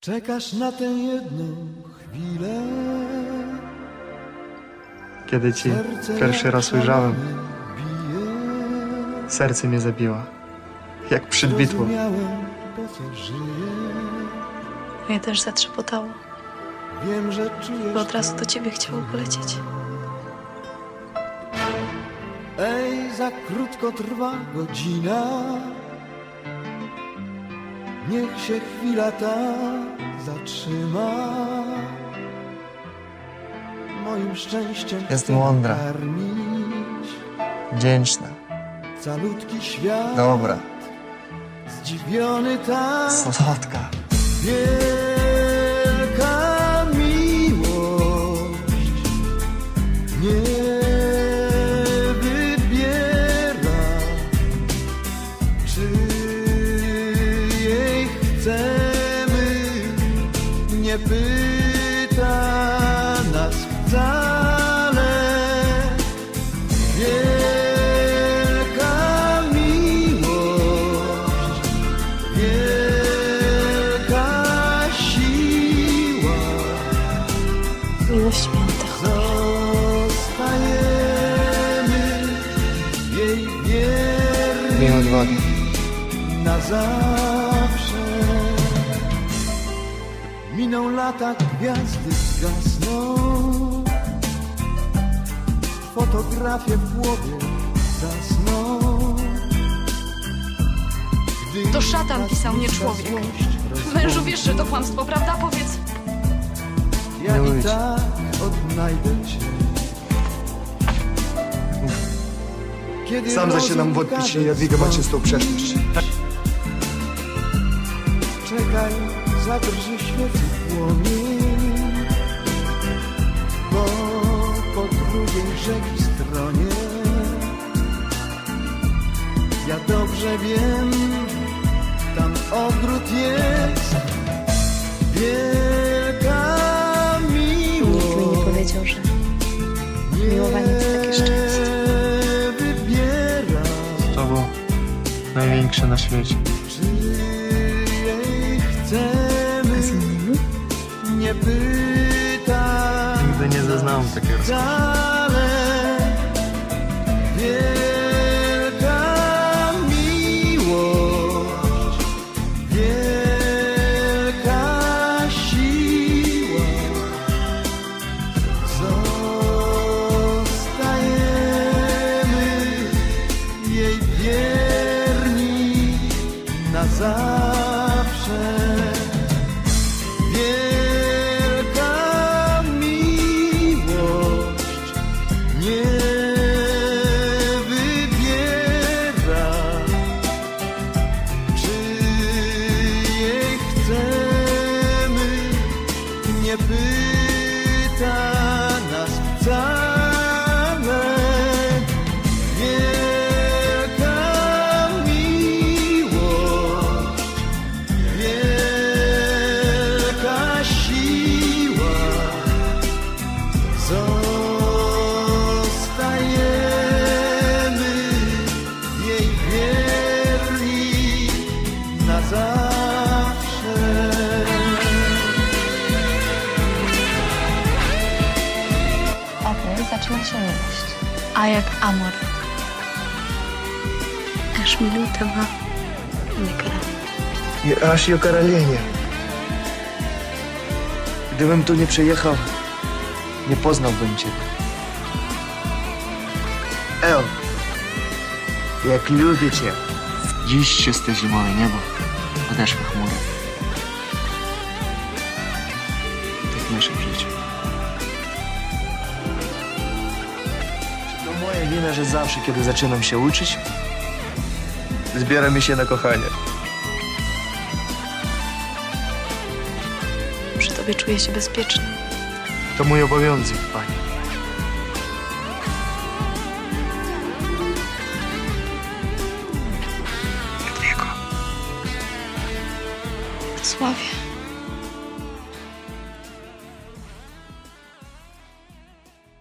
Czekasz na tę jedną chwilę. Kiedy ci Serce pierwszy raz ujrzałem, serce mnie zabiło. Jak żyję. Mnie też zatrzepotało, Wiem, że czujesz bo od razu to. do ciebie chciało polecieć. Ej, za krótko trwa godzina. Niech się chwila ta zatrzyma. Moim szczęściem Jest mądra. karmić Wdzięczna. calutki świat. Dobra. Zdziwiony tak. Słodka. Wielka nie pyta nas wcale. Wielka miłość Wielka siła Miłość święta. Zostajemy jej wierni na zawsze Miną lata, gwiazdy zgasną Fotografie w głowie zasną Gdy To szatan pisał, nie człowiek. złość Mężu, wiesz, że to kłamstwo, prawda? Powiedz. Ja Nie i tak odnajdę cię Kiedy Sam zaczynam wątpić, Jadwiga ma czystą przeszłość. Czekaj, zadrży świecy płomień Bo po drugiej rzeki stronie. Ja dobrze wiem, tam ogród jest. Wielka Nikt mi nie miłość powiedział, że miłowanie to takie szczęście. wybiera. To było największe na świecie. Czy jej chcemy, nie pyta Nigdy nie zaznałem takiego. wcale. A jak amor. Aż minuta ma nie karanie. I aż i okaralenie. Gdybym tu nie przyjechał, nie poznałbym cię. El, jak lubię cię. Dziś czyste zimowe niebo, odeszły chmury. Tak myślę wina, że zawsze, kiedy zaczynam się uczyć, zbiera mi się na kochanie? Przy tobie czuję się bezpieczny. To mój obowiązek, pani. Jadwigo. Sławie.